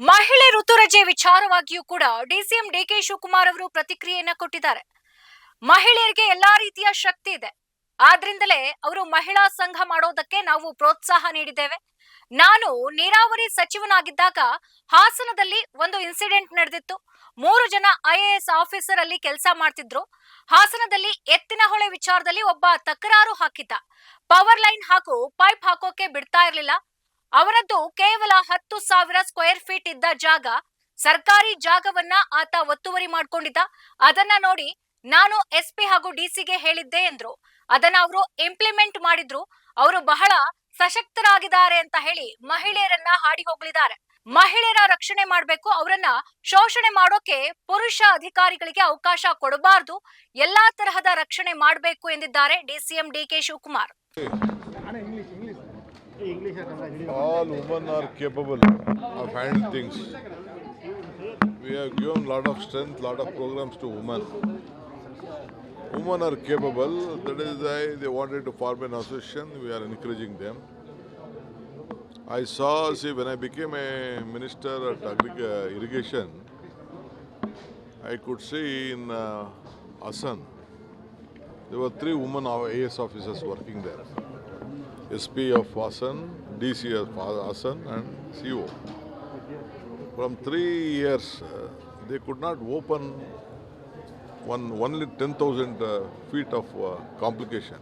ಮಹಿಳೆ ಋತುರಜೆ ವಿಚಾರವಾಗಿಯೂ ಕೂಡ DCM DK Shivakumar ಅವರು ಪ್ರತಿಕ್ರಿಯೆಯನ್ನ ಕೊಟ್ಟಿದ್ದಾರೆ. ಮಹಿಳೆಯರಿಗೆ ಎಲ್ಲಾ ರೀತಿಯ ಶಕ್ತಿ ಇದೆ. ಆದ್ರಿಂದಲೇ ಅವರು ಮಹಿಳಾ ಸಂಘ ಮಾಡೋದಕ್ಕೆ ನಾವು ಪ್ರೋತ್ಸಾಹ ನೀಡಿದ್ದೇವೆ. ನಾನು ನೀರಾವರಿ ಸಚಿವನಾಗಿದ್ದಾಗ ಹಾಸನದಲ್ಲಿ ಒಂದು ಇನ್ಸಿಡೆಂಟ್ ನಡೆದಿತ್ತು. ಮೂರು ಜನ ಐಎಎಸ್ ಆಫೀಸರ್ ಅಲ್ಲಿ ಕೆಲಸ ಮಾಡ್ತಿದ್ರು. ಹಾಸನದಲ್ಲಿ ಎತ್ತಿನ ಹೊಳೆ ವಿಚಾರದಲ್ಲಿ ಒಬ್ಬ ತಕರಾರು ಹಾಕಿದ್ದ. ಪವರ್ ಲೈನ್ ಹಾಗೂ ಪೈಪ್ ಹಾಕೋಕೆ ಬಿಡ್ತಾ ಇರ್ಲಿಲ್ಲ. ಅವರದ್ದು ಕೇವಲ ಹತ್ತು ಸಾವಿರ ಸ್ಕ್ವೇರ್ ಫೀಟ್ ಇದ್ದ ಜಾಗ, ಸರ್ಕಾರಿ ಜಾಗವನ್ನ ಆತ ಒತ್ತುವರಿ ಮಾಡ್ಕೊಂಡಿದ್ದ. ಅದನ್ನ ನೋಡಿ ನಾನು ಎಸ್ ಪಿ ಹಾಗೂ ಡಿಸಿಗೆ ಹೇಳಿದ್ದೆ ಎಂದ್ರು. ಅದನ್ನ ಅವರು ಇಂಪ್ಲಿಮೆಂಟ್ ಮಾಡಿದ್ರು. ಅವರು ಬಹಳ ಸಶಕ್ತರಾಗಿದ್ದಾರೆ ಅಂತ ಹೇಳಿ ಮಹಿಳೆಯರನ್ನ ಹಾಡಿ ಹೋಗಲಿದ್ದಾರೆ ಮಹಿಳೆಯರ ರಕ್ಷಣೆ ಮಾಡಬೇಕು, ಅವರನ್ನ ಶೋಷಣೆ ಮಾಡೋಕೆ ಪುರುಷ ಅಧಿಕಾರಿಗಳಿಗೆ ಅವಕಾಶ ಕೊಡಬಾರದು. ಎಲ್ಲಾ ತರಹದ ರಕ್ಷಣೆ ಮಾಡಬೇಕು ಎಂದಿದ್ದಾರೆ DCM DK Shivakumar. All women are capable of handling things. We have given a lot of strength, lot of programs to women. Women are capable. That is why they wanted to form an association. We are encouraging them. I saw, see, when I became a minister at agri- uh, irrigation, I could see in uh, Assam, there were three women AS officers working there. SP of Asan, DC of Asan and CO. From three years, uh, they could not open one only 10,000 uh, feet of uh, complication.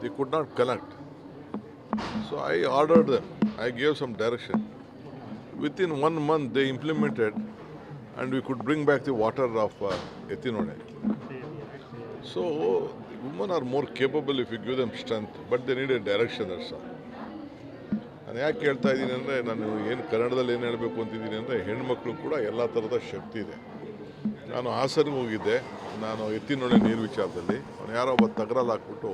They could not connect. So I ordered them. I gave some direction. Within one month, they implemented, and we could bring back the water of uh, Ethinone. So, women are more capable if you give them strength, but they need a direction, that's. ನಾನು ಯಾಕೆ ಹೇಳ್ತಾ ಇದ್ದೀನಿ ಅಂದರೆ ನಾನು ಏನು ಕನ್ನಡದಲ್ಲಿ ಏನು ಹೇಳಬೇಕು ಅಂತಿದ್ದೀನಿ ಅಂದರೆ ಹೆಣ್ಮಕ್ಳು ಕೂಡ ಎಲ್ಲ ಥರದ ಶಕ್ತಿ ಇದೆ. ನಾನು ಹಾಸನಿಗೆ ಹೋಗಿದ್ದೆ ನಾನು ಎತ್ತಿನೊಳೆ ನೀರು ವಿಚಾರದಲ್ಲಿ. ಅವನು ಯಾರೋ ಒಬ್ಬ ತಗರಲ್ಲಿ ಹಾಕ್ಬಿಟ್ಟು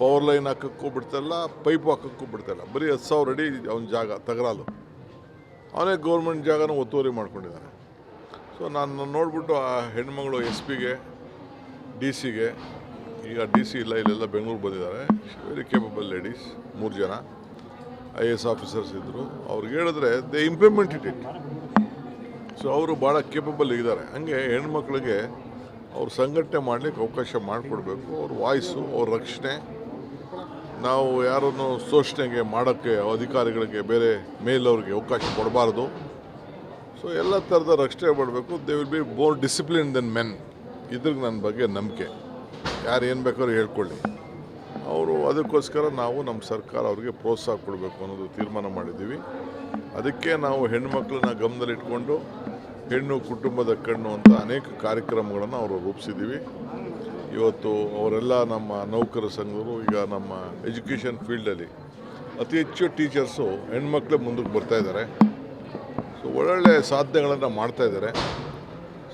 ಪವರ್ ಲೈನ್ ಹಾಕೋಕ್ಕೂ ಬಿಡ್ತಾಯಿಲ್ಲ ಪೈಪ್ ಹಾಕೋಕ್ಕೂ ಬಿಡ್ತಾಯಿಲ್ಲ ಬರೀ ಹತ್ತು ಸಾವಿರ ಅಡಿ ಅವನ ಜಾಗ ತಗರಾಲು. ಅವನೇ ಗೌರ್ಮೆಂಟ್ ಜಾಗನ ಒತ್ತುವರಿ ಮಾಡ್ಕೊಂಡಿದ್ದಾನೆ. ಸೊ ನಾನು ನೋಡಿಬಿಟ್ಟು ಆ ಹೆಣ್ಮಗಳು ಎಸ್ ಪಿಗೆ ಡಿ ಸಿಗೆ ಈಗ ಡಿ ಸಿ ಇಲ್ಲ, ಇಲ್ಲೆಲ್ಲ ಬೆಂಗಳೂರು ಬಂದಿದ್ದಾರೆ. ವೆರಿ ಕೇಪಬಲ್ ಲೇಡೀಸ್ ಮೂರು ಜನ. ಐ ಎ ಎಸ್ ಆಫೀಸರ್ಸ್ ಇದ್ದರು ಅವ್ರಿಗೆ ಹೇಳಿದ್ರೆ ದೇ ಇಂಪ್ಲಿಮೆಂಟೆಡ್ ಇಟ್ ಸೊ ಅವರು ಭಾಳ ಕೇಪಬಲ್ ಇದ್ದಾರೆ. ಹಂಗೆ ಹೆಣ್ಮಕ್ಳಿಗೆ ಅವ್ರು ಸಂಘಟನೆ ಮಾಡಲಿಕ್ಕೆ ಅವಕಾಶ ಮಾಡಿಕೊಡ್ಬೇಕು. ಅವ್ರ ವಾಯ್ಸು, ಅವ್ರ ರಕ್ಷಣೆ. ನಾವು ಯಾರನ್ನು ಶೋಷಣೆಗೆ, ಮಾಡೋಕ್ಕೆ, ಅಧಿಕಾರಿಗಳಿಗೆ, ಬೇರೆ ಮೇಲವ್ರಿಗೆ ಅವಕಾಶ ಕೊಡಬಾರ್ದು. ಸೊ ಎಲ್ಲ ಥರದ ರಕ್ಷಣೆ ಮಾಡಬೇಕು. They will be more discipline than men ಇದ್ರಿಗೆ ನನ್ನ ಬಗ್ಗೆ ನಂಬಿಕೆ. ಯಾರು ಏನು ಬೇಕಾದ್ರೂ ಹೇಳ್ಕೊಳ್ಳಿ. ಅವರು ಅದಕ್ಕೋಸ್ಕರ ನಾವು ನಮ್ಮ ಸರ್ಕಾರ ಅವ್ರಿಗೆ ಪ್ರೋತ್ಸಾಹ ಕೊಡಬೇಕು ಅನ್ನೋದು ತೀರ್ಮಾನ ಮಾಡಿದ್ದೀವಿ. ಅದಕ್ಕೆ ನಾವು ಹೆಣ್ಣುಮಕ್ಳನ್ನ ಗಮನದಲ್ಲಿಟ್ಕೊಂಡು ಹೆಣ್ಣು ಕುಟುಂಬದ ಕಣ್ಣು ಅಂತ ಅನೇಕ ಕಾರ್ಯಕ್ರಮಗಳನ್ನು ಅವರು ರೂಪಿಸಿದ್ದೀವಿ. ಇವತ್ತು ಅವರೆಲ್ಲ ನಮ್ಮ ನೌಕರ ಸಂಘರು ಈಗ ನಮ್ಮ ಎಜುಕೇಷನ್ ಫೀಲ್ಡಲ್ಲಿ ಅತಿ ಹೆಚ್ಚು ಟೀಚರ್ಸು ಹೆಣ್ಮಕ್ಳೇ ಮುಂದಕ್ಕೆ ಬರ್ತಾ ಇದ್ದಾರೆ. ಸೊ ಒಳ್ಳೊಳ್ಳೆ ಸಾಧನೆಗಳನ್ನು ಮಾಡ್ತಾ ಇದ್ದಾರೆ.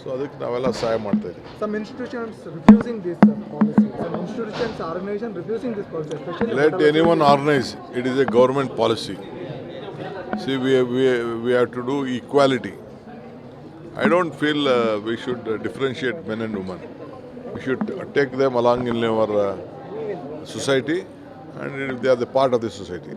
ಸೊ ಅದಕ್ಕೆ ನಾವೆಲ್ಲ ಸಹಾಯ ಮಾಡ್ತಾ ಇದ್ದೀವಿ Some institutions refusing this uh, policy. Some institutions, organization refusing this policy, especially. Let anyone organize. It is a government policy. See, we have, we, we have to do equality. I don't feel uh, we should uh, differentiate men and women. We should uh, take them along in our uh, society, and they are the part of the society.